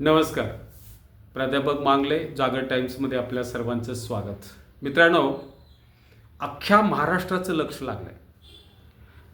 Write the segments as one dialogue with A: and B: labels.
A: नमस्कार. प्राध्यापक मांगले जागर टाईम्समध्ये आपल्या सर्वांचं स्वागत. मित्रांनो अख्ख्या महाराष्ट्राचं लक्ष लागलंय.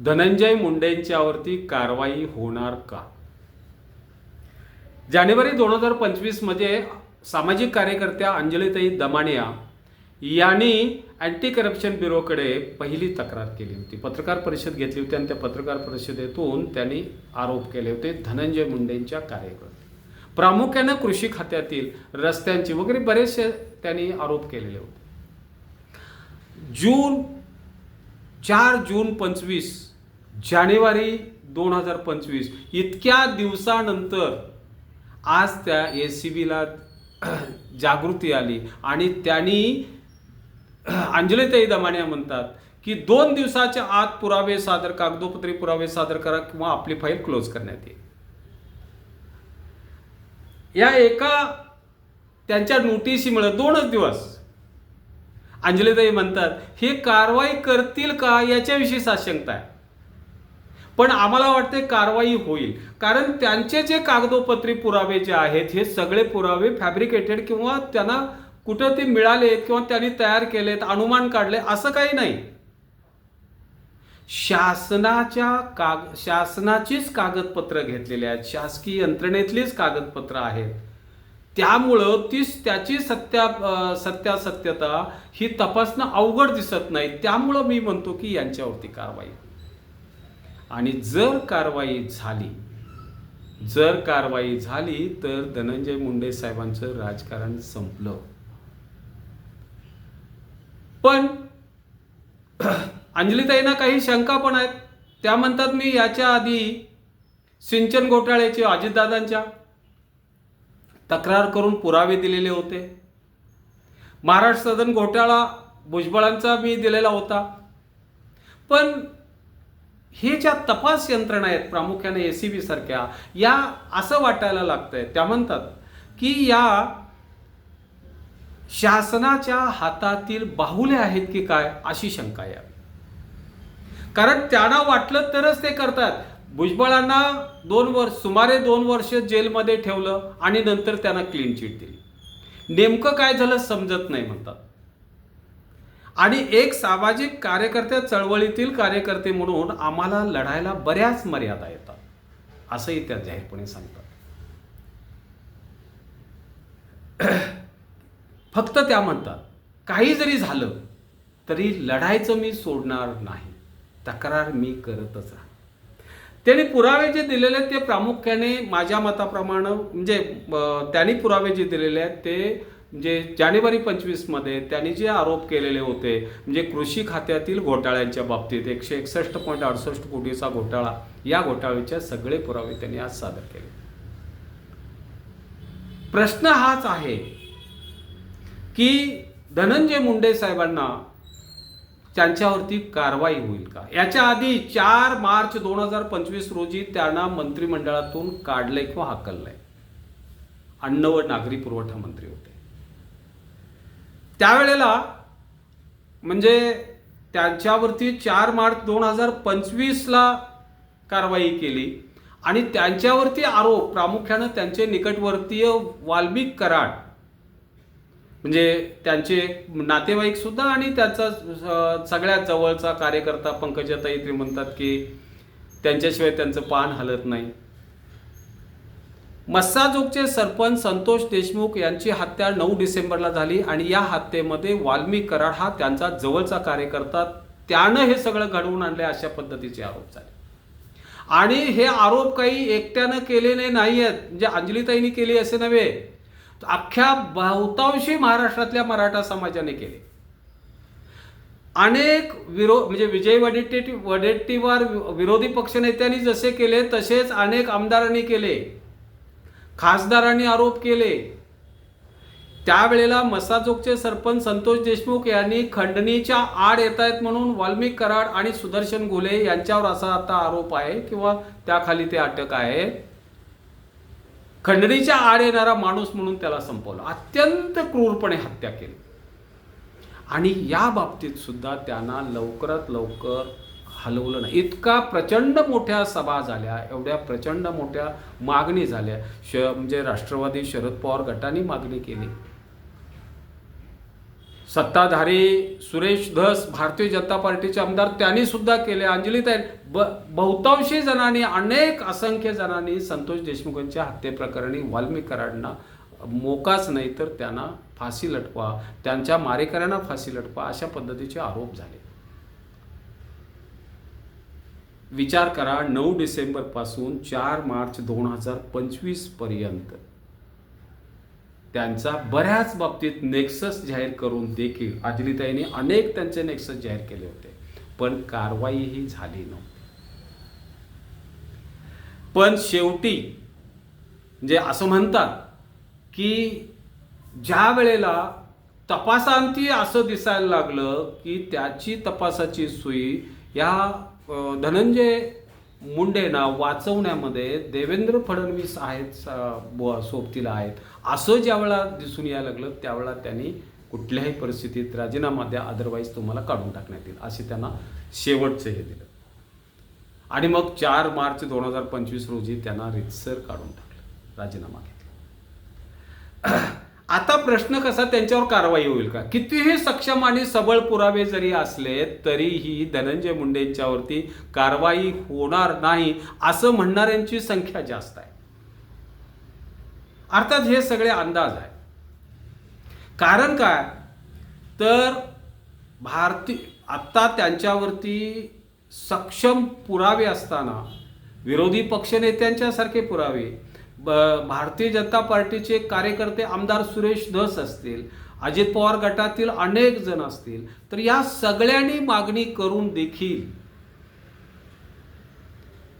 A: धनंजय मुंडेंच्यावरती कारवाई होणार का? जानेवारी दोन हजार पंचवीसमध्ये सामाजिक कार्यकर्त्या अंजलीताई दमानिया यांनी अँटी करप्शन ब्युरोकडे पहिली तक्रार केली होती. पत्रकार परिषद घेतली होती आणि त्या पत्रकार परिषदेतून त्यांनी आरोप केले होते धनंजय मुंडेंच्या कार्यकर्ते. प्रामुख्यानं कृषी खात्यातील रस्त्यांचे वगैरे बरेचसे त्यांनी आरोप केलेले होते. जून चार जून पंचवीस जानेवारी दोन हजार पंचवीस इतक्या दिवसानंतर आज त्या ए सी बीला जागृती आली आणि त्यांनी अंजलीताई दमानिया म्हणतात की दोन दिवसाच्या आत पुरावे सादर कागदोपत्री पुरावे सादर करा किंवा आपली फाईल क्लोज करण्यात येईल. या एका त्यांच्या नोटिसीमुळे दोनच दिवस. अंजलीताई म्हणतात हे कारवाई करतील का याच्याविषयी साशंकता आहे. पण आम्हाला वाटते कारवाई होईल. कारण त्यांचे जे कागदोपत्री पुरावे जे आहेत हे सगळे पुरावे फॅब्रिकेटेड किंवा त्यांना कुठं ते मिळालेत किंवा त्यांनी तयार केलेत अनुमान काढले असं काही नाही. शासनाच्या काग शासनाचीच कागदपत्र घेतलेली आहेत. शासकीय यंत्रणेतलीच कागदपत्र आहेत. त्यामुळं तीच त्याची सत्या सत्यासत्यता ही तपासणं अवघड दिसत नाही. त्यामुळं मी म्हणतो की यांच्यावरती कारवाई. आणि जर कारवाई झाली जर कारवाई झाली तर धनंजय मुंडे साहेबांचं राजकारण संपलं. पण अंजलीताईंना काही शंका पण आहेत. त्या म्हणतात मी याच्या आधी सिंचन घोटाळ्याचे अजितदादांच्या तक्रार करून पुरावे दिलेले होते. महाराष्ट्र सदन घोटाळा भुजबळांचा मी दिलेला होता. पण हे ज्या तपास यंत्रणा आहेत प्रामुख्याने ए सी बी सारख्या या असं वाटायला लागतंय. त्या म्हणतात की या शासनाच्या हातातील बाहुल्या आहेत की काय अशी शंका या कारण त्यांना वाटलं तरच ते करतात. भुजबळांना दोन वर्ष सुमारे दोन वर्ष जेलमध्ये ठेवलं आणि नंतर त्यांना क्लीन चिट दिली. नेमकं काय झालं समजत नाही म्हणतात. आणि एक सामाजिक कार्यकर्त्या चळवळीतील कार्यकर्ते म्हणून आम्हाला लढायला बऱ्याच मर्यादा येतात. असंही त्या जाहीरपणे सांगतात. फक्त त्या म्हणतात काही जरी झालं तरी लढायचं मी सोडणार नाही. तक्रार मी करतच राहा त्यांनी पुरावे जे दिलेले आहेत ते प्रामुख्याने माझ्या मताप्रमाणे म्हणजे त्यांनी पुरावे जे दिलेले आहेत ते म्हणजे जानेवारी पंचवीसमध्ये त्यांनी जे आरोप केलेले होते म्हणजे कृषी खात्यातील घोटाळ्यांच्या बाबतीत एकशे एकसष्ट पॉईंट अडुसष्ट कोटीचा घोटाळा या घोटाळ्याचे सगळे पुरावे त्यांनी आज सादर केले. प्रश्न हाच आहे की धनंजय मुंडे साहेबांना त्यांच्यावरती कारवाई होईल का? याच्या आधी चार मार्च दोन हजार पंचवीस रोजी त्यांना मंत्रिमंडळातून काढलंय किंवा हाकललंय. अन्न व नागरी पुरवठा मंत्री होते. त्यावेळेला म्हणजे त्यांच्यावरती चार मार्च दोन हजार पंचवीसला कारवाई केली आणि त्यांच्यावरती आरोप प्रामुख्यानं त्यांचे निकटवर्तीय वाल्मिक कराड म्हणजे त्यांचे नातेवाईक सुद्धा आणि त्यांचा सगळ्यात जवळचा कार्यकर्ता पंकजाताई ते म्हणतात की त्यांच्याशिवाय त्यांचं पान हलत नाही. मस्साजोगचे सरपंच संतोष देशमुख यांची हत्या नऊ डिसेंबरला झाली आणि या हत्येमध्ये वाल्मी कराड हा त्यांचा जवळचा कार्यकर्ता. त्यानं हे सगळं घडवून आणले अशा पद्धतीचे आरोप झाले. आणि हे आरोप काही एकट्यानं केलेले नाही आहेत म्हणजे अंजलीताईंनी केले असे नव्हे. अख्ख्या बहुतांशी महाराष्ट्रातल्या मराठा समाजाने केले. अनेक विरोध म्हणजे विजय वडेट्टी वडेट्टीवार विरोधी पक्षनेत्यांनी जसे केले तसेच अनेक आमदारांनी केले. खासदारांनी आरोप केले. त्यावेळेला मसाजोगचे सरपंच संतोष देशमुख यांनी खंडणीच्या आड येत आहेत म्हणून वाल्मिक कराड आणि सुदर्शन घोले यांच्यावर असा आता आरोप आहे किंवा त्याखाली ते अटक आहे. खंडणीच्या आड येणारा माणूस म्हणून त्याला संपवलं. अत्यंत क्रूरपणे हत्या केली. आणि या बाबतीत सुद्धा त्यांना लवकरात लवकर हलवलं नाही. इतका प्रचंड मोठ्या सभा झाल्या एवढ्या प्रचंड मोठ्या मागणी झाल्या. श म्हणजे राष्ट्रवादी शरद पवार गटाने मागणी केली. सत्ताधारी सुरेश धस भारतीय जनता पार्टीचे आमदार त्यांनी सुद्धा केले. अंजलीताई ब बहुतांशी जणांनी अनेक असंख्य जणांनी संतोष देशमुखांच्या हत्येप्रकरणी वाल्मिक मोकाच नाही तर त्यांना फाशी लटवा त्यांच्या मारेकऱ्यांना फाशी लटवा अशा पद्धतीचे आरोप झाले. विचार करा नऊ डिसेंबरपासून चार मार्च दोन हजार पंचवीसपर्यंत त्यांचा बऱ्याच बाबतीत नेक्सस जाहीर करून देखील अजिलीताईने अनेक त्यांचे नेक्सस जाहीर केले होते. पण कारवाई ही झाली नव्हती. पण शेवटी म्हणजे असं म्हणतात की ज्या वेळेला तपासांती असं दिसायला लागलं की त्याची तपासाची सुई या धनंजय मुंडेंना वाचवण्यामध्ये देवेंद्र फडणवीस आहेत स- ब- सोबतीला आहेत. असं ज्यावेळा दिसून यायला लागलं त्यावेळेला त्यांनी कुठल्याही परिस्थितीत राजीनामा द्या अदरवाईज तुम्हाला काढून टाकण्यात येईल असे त्यांना शेवटचं हे दिलं. आणि मग चार मार्च दोन हजार पंचवीस रोजी त्यांना रितसर काढून टाकलं राजीनामा घेतला. आता प्रश्न कसा त्यांच्यावर कारवाई होईल का? कितीही सक्षम आणि सबळ पुरावे जरी असले तरीही धनंजय मुंडेंच्यावरती कारवाई होणार नाही असं म्हणणाऱ्यांची संख्या जास्त आहे. अर्थात हे सगळे अंदाज आहे. कारण काय? तर भारती आत्ता त्यांच्यावरती सक्षम पुरावे असताना विरोधी पक्षनेत्यांच्यासारखे पुरावे ब भारतीय जनता पार्टीचे कार्यकर्ते आमदार सुरेश धस असतील अजित पवार गटातील अनेक जण असतील तर या सगळ्यांनी मागणी करून देखील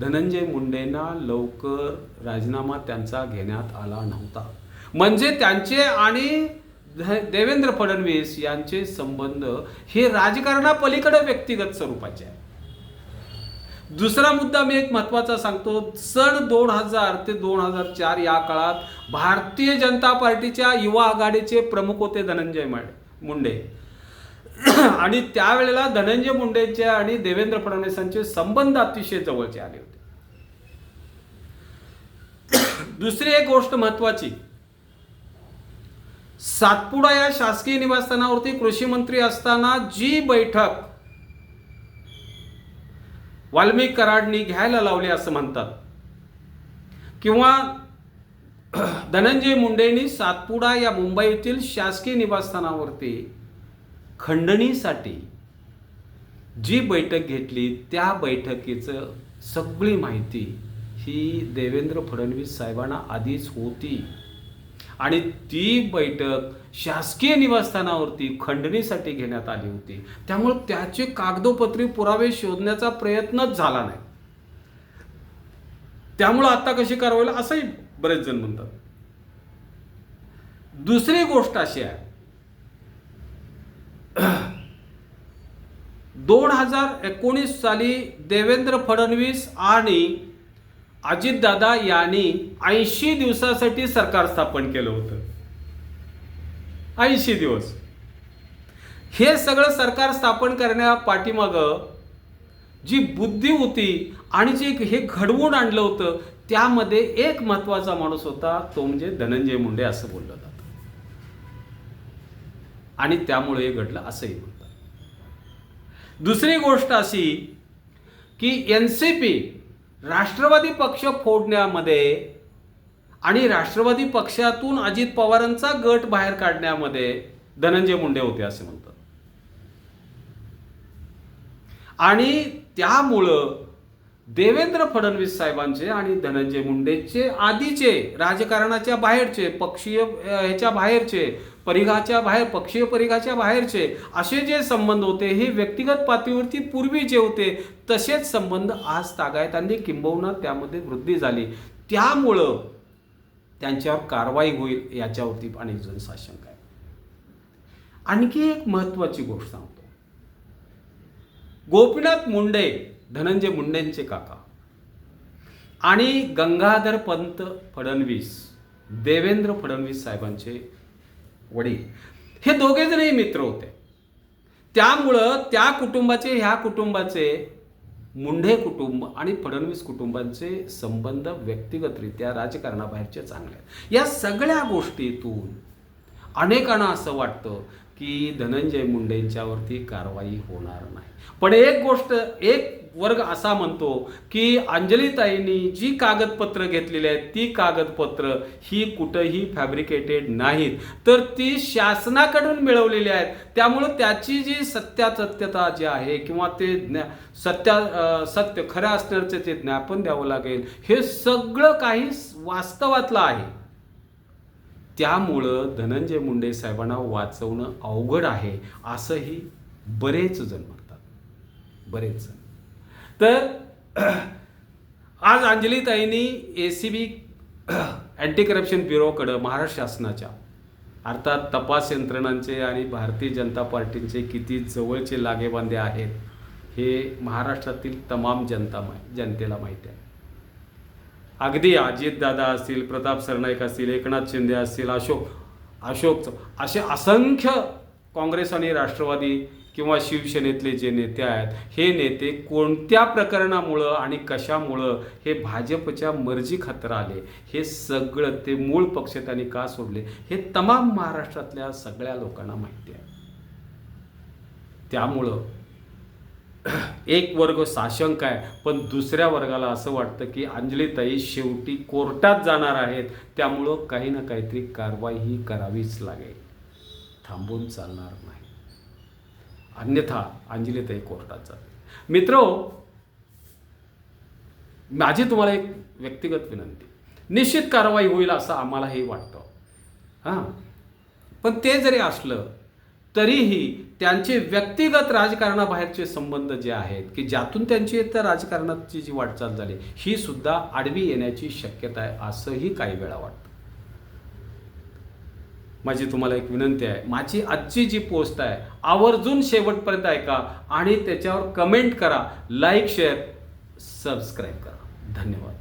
A: धनंजय मुंडेंना लवकर राजीनामा त्यांचा घेण्यात आला नव्हता. म्हणजे त्यांचे आणि देवेंद्र फडणवीस यांचे संबंध हे राजकारणापलीकडे व्यक्तिगत स्वरूपाचे आहे दुसरा मुद्दा मी एक महत्त्वाचा सांगतो. सन दोन हजार ते दोन हजार चार या काळात भारतीय जनता पार्टीच्या युवा आघाडीचे प्रमुख होते धनंजय माडे- मुंडे. आणि त्यावेळेला धनंजय मुंडेचे आणि देवेंद्र फडणवीसांचे संबंध अतिशय जवळचे आले होते. दुसरी एक गोष्ट महत्वाची सातपुडा या शासकीय निवासस्थानावरती कृषी मंत्री असताना जी बैठक वाल्मिक कराडनी घ्यायला लावले असं म्हणतात. किंवा धनंजय मुंडेंनी सातपुडा या मुंबईतील शासकीय निवासस्थानावरती खंडणीसाठी जी बैठक घेतली त्या बैठकीचं सगळी माहिती ही देवेंद्र फडणवीस साहेबांना आधीच होती. आणि ती बैठक शासकीय निवासस्थानावरती खंडणीसाठी घेण्यात आली होती. त्यामुळे त्याचे कागदोपत्री पुरावे शोधण्याचा प्रयत्नच झाला नाही. त्यामुळं आता कशी कारवाई असंही बरेच जण म्हणतात. दुसरी गोष्ट अशी आहे. दोन हजार एकोणीस साली देवेंद्र फडणवीस आणि अजितदादा यांनी ऐंशी दिवसासाठी सरकार स्थापन केलं होतं. ऐंशी दिवस. हे सगळं सरकार स्थापन करण्या पाठीमागं जी बुद्धी होती आणि जे हे घडवून आणलं होतं त्यामध्ये एक महत्त्वाचा माणूस होता तो म्हणजे धनंजय मुंडे असं बोललं जातं. आणि त्यामुळे हे घडलं असंही म्हणतात दुसरी गोष्ट अशी की एन सी पी राष्ट्रवादी पक्ष फोडण्यामध्ये आणि राष्ट्रवादी पक्षातून अजित पवारांचा गट बाहेर काढण्यामध्ये धनंजय मुंडे होते असे म्हणतात. आणि त्यामुळं देवेंद्र फडणवीस साहेबांचे आणि धनंजय मुंडेचे आधीचे राजकारणाच्या बाहेरचे पक्षीय ह्याच्या बाहेरचे परिघाच्या बाहेर पक्षीय परिघाच्या बाहेरचे असे जे संबंध होते हे व्यक्तिगत पातळीवरती पूर्वी जे होते तसेच संबंध आज तागायत आणले किंबहुना त्यामध्ये वृद्धी झाली. त्यामुळं त्यांच्यावर कारवाई होईल याच्यावरती अनेक जण साशंक आहे आणखी एक महत्वाची गोष्ट सांगतो. गोपीनाथ मुंडे धनंजय मुंडेंचे काका आणि गंगाधर पंत फडणवीस देवेंद्र फडणवीस साहेबांचे वडील. हे दोघे जणही मित्र होते. त्यामुळं त्या कुटुंबाचे ह्या कुटुंबाचे मुंढे कुटुंब आणि फडणवीस कुटुंबांचे संबंध व्यक्तिगतरित्या राजकारणाबाहेरचे चांगले आहेत. या सगळ्या गोष्टीतून अनेकांना असं वाटतं की धनंजय मुंडेंच्यावरती कारवाई होणार नाही. पण एक गोष्ट एक वर्ग असा म्हणतो की अंजलीताईंनी जी कागदपत्र घेतलेली आहेत ती कागदपत्र ही कुठंही फॅब्रिकेटेड नाहीत. तर ती शासनाकडून मिळवलेली आहेत. त्यामुळं त्याची जी सत्यासत्यता जी आहे किंवा ते ज्ञा सत्या सत्य खरं असण्याचं ते ज्ञापन द्यावं लागेल हे सगळं काही वास्तवातलं आहे. त्यामुळं धनंजय मुंडे साहेबांना वाचवणं अवघड आहे असंही बरेच जण म्हणतात. बरेच जण. तर आज अंजलीताईंनी A C B anti corruption ब्युरोकडं Maharashtra शासनाच्या अर्थात तपास यंत्रणांचे आणि भारतीय जनता पार्टींचे किती जवळचे लागेबांधे आहेत हे महाराष्ट्रातील तमाम जनता मा जनतेला माहिती आहे. अगदी अजितदादा असतील प्रताप सरनाईक असतील एकनाथ शिंदे असतील अशोक अशोक असे असंख्य काँग्रेस आणि राष्ट्रवादी किंवा शिवसेनेतले जे नेते आहेत हे नेते कोणत्या प्रकरणामुळं आणि कशामुळं हे भाजपच्या मर्जी खातर आले? हे सगळं ते मूळ पक्ष त्यांनी का सोडले? हे तमाम महाराष्ट्रातल्या सगळ्या लोकांना माहिती आहे. त्यामुळं एक वर्ग साशंक आहे पण दुसऱ्या वर्गाला असं वाटतं की अंजलीताई शेवटी कोर्टात जाणार आहेत. त्यामुळं काही ना काहीतरी कारवाई ही करावीच लागेल. थांबून चालणार नाही. अन्यथा अंजलीताई कोर्टात जाते मित्रो माझी तुम्हाला एक व्यक्तिगत विनंती. निश्चित कारवाई होईल असं आम्हालाही वाटतं. हां? पण ते जरी असलं तरीही त्यांचे व्यक्तिगत राजकारणाबाहेरचे संबंध जे आहेत की ज्यातून त्यांची त्या राजकारणाची जी वाटचाल झाली ही सुद्धा आडवी येण्याची शक्यता आहे असंही काही वेळा वाटतं. माझी तुम्हाला एक विनंती आहे. माझी आजची जी पोस्ट आहे आवर्जून शेवटपर्यंत ऐका आणि त्याच्यावर कमेंट करा लाईक शेअर सबस्क्राईब करा. धन्यवाद.